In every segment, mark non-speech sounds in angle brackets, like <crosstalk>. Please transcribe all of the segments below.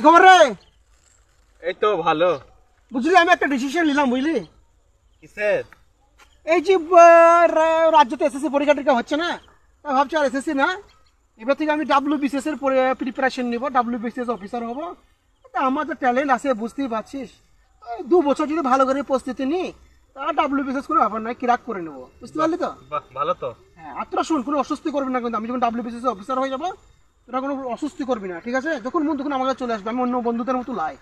কি খবর রে? এই তো ভালো। বুঝলি আমি একটা ডিসিশন নিলাম বুঝলি? কিসের? এই যে আহ, রা- রাজ্যতে এসএসসি পরীক্ষা টরীক্ষা হচ্ছে না? তা ভাবছি আর এসএসসি না? এবার থেকে আমি ডাব্লিউ বিসিএস এর প্রিপারেশন নিব ডাব্লিউ বিসিএস অফিসার হব। আমার তো ট্যালেন্ট আছে বুঝতেই পারছিস। দু বছর যদি ভালো করে প্রস্তুতি নিই তা ডাব্লিউ বিসিএস কোনো ব্যাপার নয় ক্রাক করে নেব। বুঝতে পারলি তো? ভালো তো। হ্যাঁ আর তোরা শুন কোনো অস্বস্তি করবি না কিন্তু আমি যখন ডাব্লিউ বিসিএস অফিসার হয়ে যাব তোরা কোনো অস্বস্তি করবি না, ঠিক আছে? যখন মন তখন আমার কাছে চলে আসবে, আমি অন্য বন্ধুদের মতো লাই,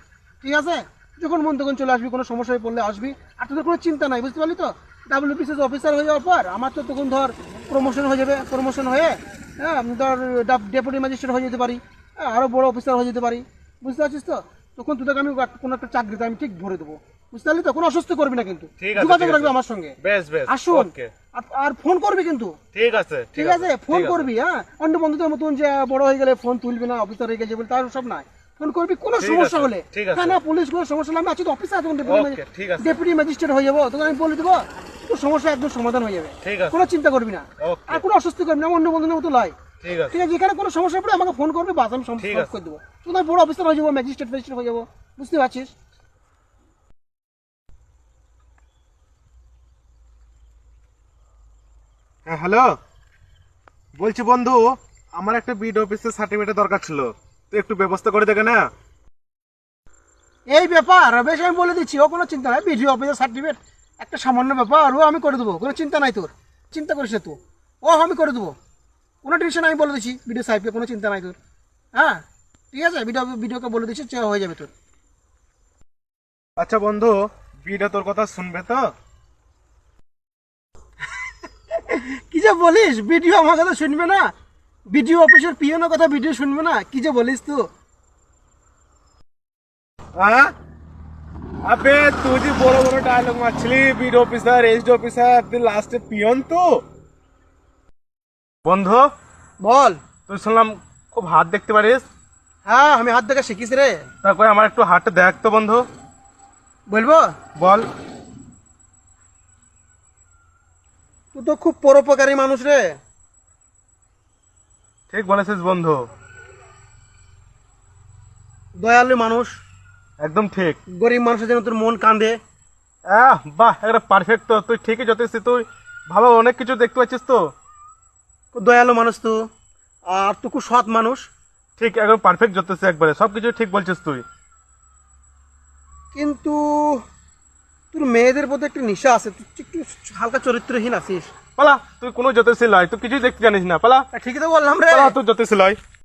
ঠিক আছে? যখন মন তখন চলে আসবি, কোনো সমস্যায় পড়লে আসবি, আর তোদের কোনো চিন্তা নাই, বুঝতে পারলি তো? ডাব্লিউ বিসিএস অফিসার হয়ে যাওয়ার পর আমার তো তখন ধর প্রমোশন হয়ে যাবে প্রমোশন হয়ে হ্যাঁ আমি ধর ডেপুটি ম্যাজিস্ট্রেট হয়ে যেতে পারি হ্যাঁ আরও বড় অফিসার হয়ে যেতে পারি, বুঝতে পারছিস তো? তখন তোদেরকে আমি কোনো একটা চাকরিতে আমি ঠিক ভরে দেবো। বুঝতে পারলি তো? কোনো অস্বস্তি করবি না কিন্তু। যোগাযোগ রাখবি আমার সঙ্গে। বেশ বেশ আসুন। আর- ফোন করবি কিন্তু। ঠিক আছে ঠিক আছে ফোন করবি হ্যাঁ? অন্য বন্ধুদের মতন যে বড় হয়ে গেলে ফোন তুলবি না অফিসার হয়ে গেছে বলে তার সব নাই। ফোন করবি কোনো সমস্যা হলে। থানা পুলিশ কোনো সমস্যা হলে আমি আছি তো অফিসে আছি। ডেপুটি ম্যাজিস্ট্রেট হয়ে যাব তোকে আমি বলে দেবো তোর সমস্যা একদম সমাধান হয়ে যাবে। কোনো চিন্তা করবি না। আর কোনো অস্বস্তি করবি না অন্য বন্ধুদের মতো লাই। ঠিক আছে। যেখানে কোনো সমস্যা পড়ে আমাকে ফোন করবি বাস আমি। করে দেবো। আমি বড় অফিসার হয়ে যাব ম্যাজিস্ট্রেট ম্যাজিস্ট্রেট হয়ে যাব। বুঝতে পারছিস? হ্যাঁ হ্যালো? বলছি বন্ধু আমার একটা বিড অফিসের সার্টিফিকেট দরকার ছিল। তুই একটু ব্যবস্থা করে দেবে না। এই ব্যাপার বেশ আমি বলে দিচ্ছি ও কোনো চিন্তা নাই বিডিও অফিসের সার্টিফিকেট একটা সামান্য ব্যাপার ও আমি করে দেবো কোনো চিন্তা নাই তোর চিন্তা করিস না তুই। ও আমি করে দেবো। কোনো টেনশন আমি বলে দিচ্ছি বিডিও সাহেবকে কোনো চিন্তা নাই তোর। হ্যাঁ ঠিক আছে ভিডিও ভিডিওকে বলে দিচ্ছি হয়ে যাবে তোর। আচ্ছা বন্ধু বিটা তোর কথা শুনবে তো? <laughs> কি যে বলিস? ভিডিও আমার কথা শুনবে না? ভিডিও অফিসের পিওনের কথা ভিডিও শুনবে না? কি যে বলিস তুই হ্যাঁ আবে তুই যে বড় বড় ডায়লগ মারছিলি বিড অফিসার এসডি অফিসার তুই লাস্টে পিয়ন তো? বন্ধু বল। তুই শুনলাম খুব হাত দেখতে পারিস? হ্যাঁ আমি হাত দেখা শিখিস রে। তারপরে আমার একটু হাতটা দেখ তো বন্ধু। বলব? বল। তুই তো খুব পরোপকারী মানুষ রে। ঠিক বলেছিস বন্ধু। দয়ালু মানুষ। একদম ঠিক। গরিব মানুষের জন্য তোর মন কান্দে আহ বাহ একটা পারফেক্ট তো। তুই ঠিকই যথেষ্ট। তুই ভালো অনেক কিছু দেখতে পাচ্ছিস তো। খুব দয়ালু মানুষ তো। আর তুই খুব সৎ মানুষ। ঠিক একদম পারফেক্ট যথেষ্ট একবারে। সব কিছু ঠিক বলছিস তুই। কিন্তু তোর মেয়েদের প্রতি একটু নেশা আছে তুই একটু হালকা চরিত্রহীন আছিস। পালা তুই কোনো যথেষ্ট লয় তুই কিছুই দেখতে জানিস না পালা। ঠিকই তো বললাম রে। তোর তুই যথেষ্ট লয়।